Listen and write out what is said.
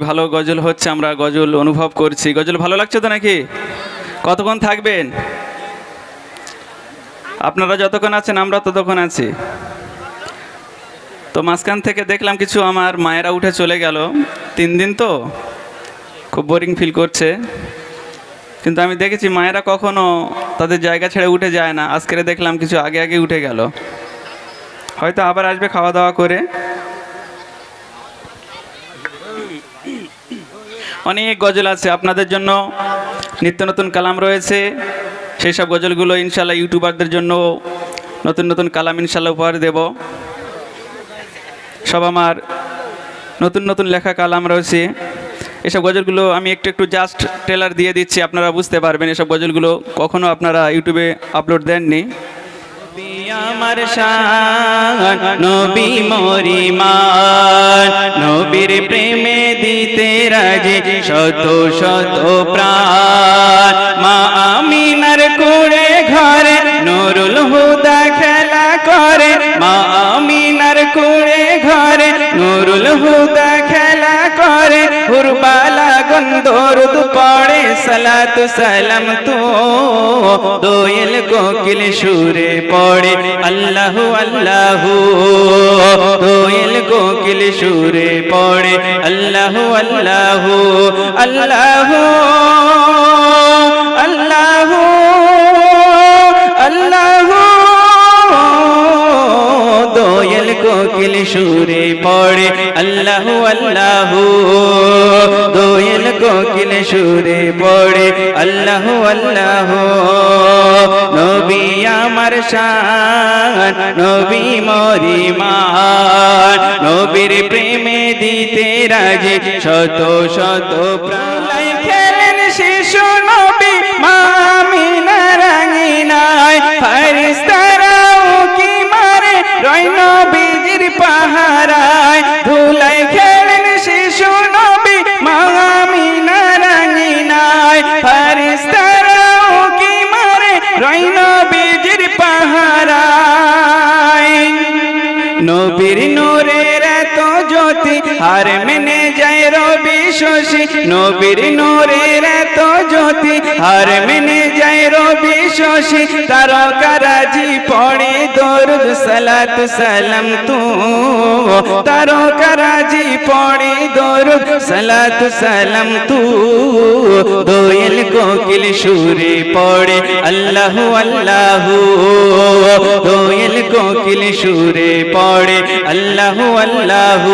ভালো গজল হচ্ছে, আমরা গজল অনুভব করছি। গজল ভালো লাগছে তো নাকি? কতক্ষণ থাকবেন? আপনারা যতক্ষণ আছেন, আমরা ততক্ষণ আছি। তো মাঝখান থেকে দেখলাম কিছু আমার মায়েরা উঠে চলে গেল। তিন দিন তো, খুব বোরিং ফিল করছে। কিন্তু আমি দেখেছি মায়েরা কখনো তাদের জায়গা ছেড়ে উঠে যায় না। আজকে দেখলাম কিছু আগে আগে উঠে গেল। হয়তো আবার আসবে খাওয়া দাওয়া করে। অনেক গজল আছে, আপনাদের জন্য নিত্য নতুন কালাম রয়েছে। সেই সব গজলগুলো ইনশাল্লাহ ইউটিউবারদের জন্য নতুন নতুন কালাম ইনশাল্লাহ উপহার দেব। সব আমার নতুন নতুন লেখা কালাম রয়েছে। এসব গজলগুলো আমি একটু একটু জাস্ট ট্রেলার দিয়ে দিচ্ছি, আপনারা বুঝতে পারবেন এসব গজলগুলো কখনো আপনারা ইউটিউবে আপলোড দেননি। আমার শান, নবী মরিমান নবীর প্রেমে দিতে রাজে শত শত প্রাণ। মা আমিনার কুড়ে ঘরে নুরুল হুদা খেলা করে, মা আমিনার কুড়ে ঘরে নুরুল হুদা খেলা করে, হুরবালা গন্ধরুদ পড়ে সালাত সালাম তো দোয়েল কোকিল সুরে পড়ে আল্লাহ আল্লাহ দোয়েল কোকিল সুরে পড়ে আল্লাহ আল্লাহ আল্লাহ আল্লাহ আল্লাহ দোয়েল কোকিল সুরে পড়ে আল্লাহ আল্লাহ সুরে পড়ে, আল্লাহ আল্লাহ। নবী আমার শান, নবী মরিমান নবীর প্রেমে দিতে রাজে শত শত প্রাণ। নবীর নূরের এত জ্যোতি হার মেনে যায় রবি শশী। নবীর নূরের এত জ্যোতি হার মেনে যায় রবি শশী। তারকারাজি পড়ে দরুদ সালাত সালাম তু। তারকারাজি পড়ে দরুদ সালাত সালাম তু। দোয়েল কোকিল সুরে পড়ে আল্লাহ আল্লাহ। দোয়েল কোকিল সুরে পড়ে আল্লাহ আল্লাহ।